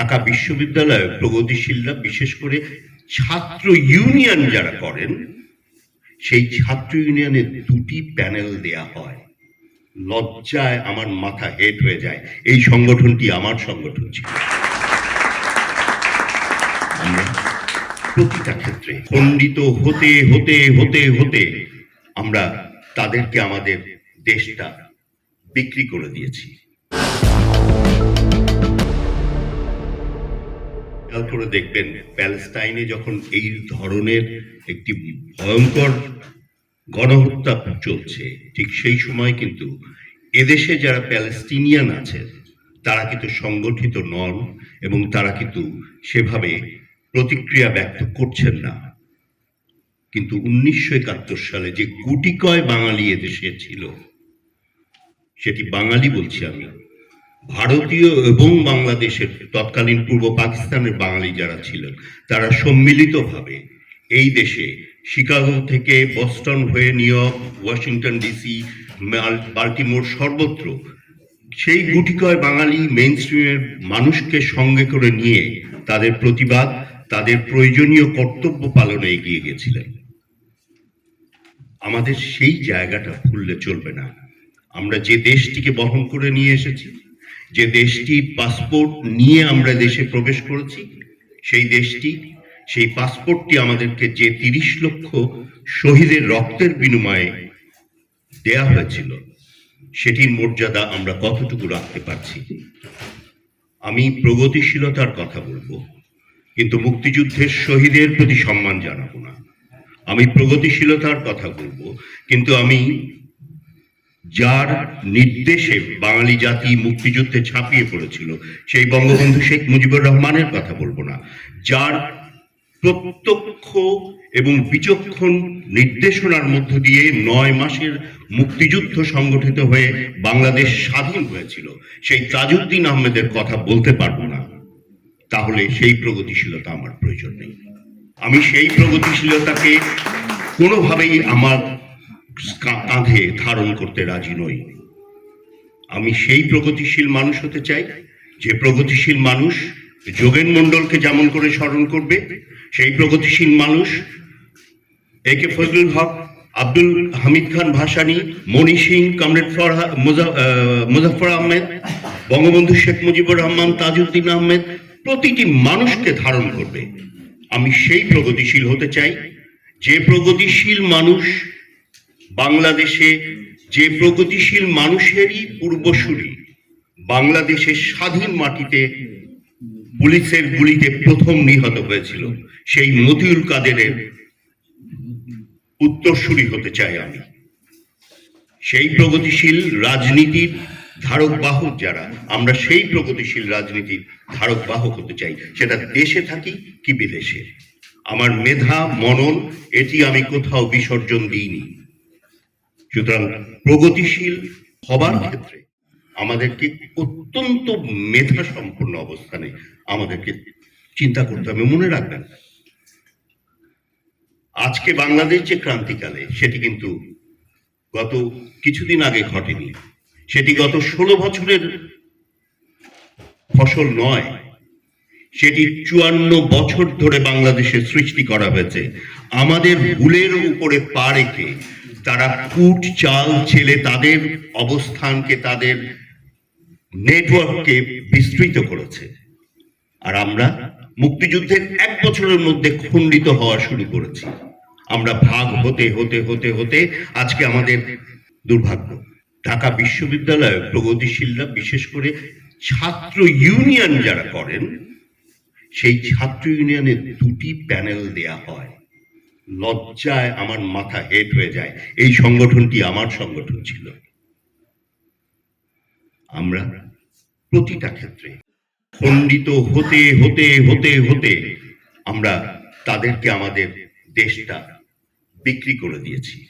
ঢাকা বিশ্ববিদ্যালয়ে প্রগতিশীলরা, বিশেষ করে ছাত্র ইউনিয়ন যারা করেন, সেই ছাত্র ইউনিয়নের দুটি প্যানেল দেয়া হয়। লজ্জায় আমার মাথা হেট হয়ে যায়। এই সংগঠনটি আমার সংগঠন ছিল। প্রতিটা ক্ষেত্রে খণ্ডিত হতে হতে হতে হতে আমরা তাদেরকে আমাদের দেশটা বিক্রি করে দিয়েছি। খেয়াল করে দেখবেন প্যালেস্টাইনে যখন এই ধরনের একটি ভয়ঙ্কর গণহত্যা চলছে, ঠিক সেই সময় কিন্তু এদেশে যারা প্যালেস্টিনিয়ান আছেন তারা কিন্তু সংগঠিত নন এবং তারা কিন্তু সেভাবে প্রতিক্রিয়া ব্যক্ত করছেন না। কিন্তু উনিশশো একাত্তর সালে যে গুটি কয় বাঙালি এদেশে ছিল, সেটি বাঙালি বলছি আমি। ভারতীয় এবং বাংলাদেশের তৎকালীন পূর্ব পাকিস্তানের বাঙালি যারা ছিলেন, তারা সম্মিলিতভাবে এই দেশে শিকাগো থেকে বস্টন হয়ে New York, Washington DC Baltimore সর্বত্র সেই গুটিকয় বাঙালি মেইন স্ট্রিমের মানুষকে সঙ্গে করে নিয়ে তাদের প্রতিবাদ, তাদের প্রয়োজনীয় কর্তব্য পালনে এগিয়ে গেছিলেন। আমাদের সেই জায়গাটা ভুললে চলবে না। আমরা যে দেশটিকে বহন করে নিয়ে এসেছি যে দেশটি পাসপোর্ট নিয়ে আমরা দেশে প্রবেশ করেছি, সেই দেশটি, সেই পাসপোর্টটি আমাদেরকে যে তিরিশ লক্ষ শহীদের রক্তের বিনিময়ে দেয়া হয়েছিল, সেটির মর্যাদা আমরা কতটুকু রাখতে পারছি? আমি প্রগতিশীলতার কথা বলব, কিন্তু মুক্তিযুদ্ধের শহীদের প্রতি সম্মান জানাব না। আমি প্রগতিশীলতার কথা বলব, কিন্তু আমি যার নির্দেশে বাঙালি জাতি মুক্তিযুদ্ধে ছাপিয়ে পড়েছিল। সেই বঙ্গবন্ধু শেখ মুজিবুর রহমানের কথা বলব না। যার প্রত্যক্ষ এবং বিচক্ষণ নির্দেশনার মধ্য দিয়ে নয় মাসের মুক্তিযুদ্ধ সংগঠিত হয়ে বাংলাদেশ স্বাধীন হয়েছিল। সেই তাজউদ্দিন আহমেদের কথা বলতে পারব না। তাহলে সেই প্রগতিশীলতা আমার প্রয়োজন নেই। আমি সেই প্রগতিশীলতাকে কোনোভাবেই আমার কাঁধে ধারণ করতে রাজি নই। আমি সেই প্রগতিশীল মানুষ হতে চাই যে প্রগতিশীল মানুষ যোগেন মণ্ডলকে যেমন করে স্মরণ করবে সেই প্রগতিশীল মানুষ A K Fazlul Huq Abdul Hamid Khan Bhasani Moni Singh comrade ফরহা আহ, মুজাফর আহমেদ বঙ্গবন্ধু শেখ মুজিবুর রহমান তাজউদ্দিন আহমেদ প্রতিটি মানুষকে ধারণ করবে। আমি সেই প্রগতিশীল হতে চাই যে প্রগতিশীল মানুষ বাংলাদেশে যে প্রগতিশীল মানুষেরই পূর্বসূরি, বাংলাদেশের স্বাধীন মাটিতে পুলিশের গুলিতে প্রথম নিহত হয়েছিল, সেই মতিউল কাদেরের উত্তরসূরি হতে চাই আমি। সেই প্রগতিশীল রাজনীতির ধারক বাহক যারা, আমরা সেই প্রগতিশীল রাজনীতির ধারক বাহক হতে চাই। সেটা দেশে থাকি কি বিদেশে? আমার মেধা, মনন, এটি আমি কোথাও বিসর্জন দিইনি। সুতরাং প্রগতিশীল হবার ক্ষেত্রে আমাদেরকে অত্যন্ত মেধা সম্পন্ন অবস্থানে আমাদেরকে চিন্তা করতে হবে, মনে রাখবেন। আজকে বাংলাদেশ যে ক্রান্তিকালে, সেটি কিন্তু গত কিছুদিন আগে ঘটেনি। সেটি গত ষোলো বছরের ফসল নয়, সেটি চুয়ান্ন বছর ধরে বাংলাদেশে সৃষ্টি করা হয়েছে। আমাদের ভুলের উপরে পা রেখে তারা কুট চাল, ছেলে তাদের অবস্থানকে, তাদের নেটওয়ার্ককে বিস্তৃত করেছে। আর আমরা মুক্তিযুদ্ধের এক বছরের মধ্যে খণ্ডিত হওয়া শুরু করেছি। আমরা ভাগ হতে হতে হতে হতে আজকে আমাদের দুর্ভাগ্য। ঢাকা বিশ্ববিদ্যালয়ে প্রগতিশীলরা বিশেষ করে ছাত্র ইউনিয়ন যারা করেন, সেই ছাত্র ইউনিয়নের দুটি প্যানেল দেয়া হয়। লজ্জায় আমার মাথা হেট হয়ে যায়। এই সংগঠনটি আমার সংগঠন ছিল। আমরা প্রতিটা ক্ষেত্রে খণ্ডিত হতে হতে হতে হতে আমরা তাদেরকে আমাদের দেশটা বিক্রি করে দিয়েছি।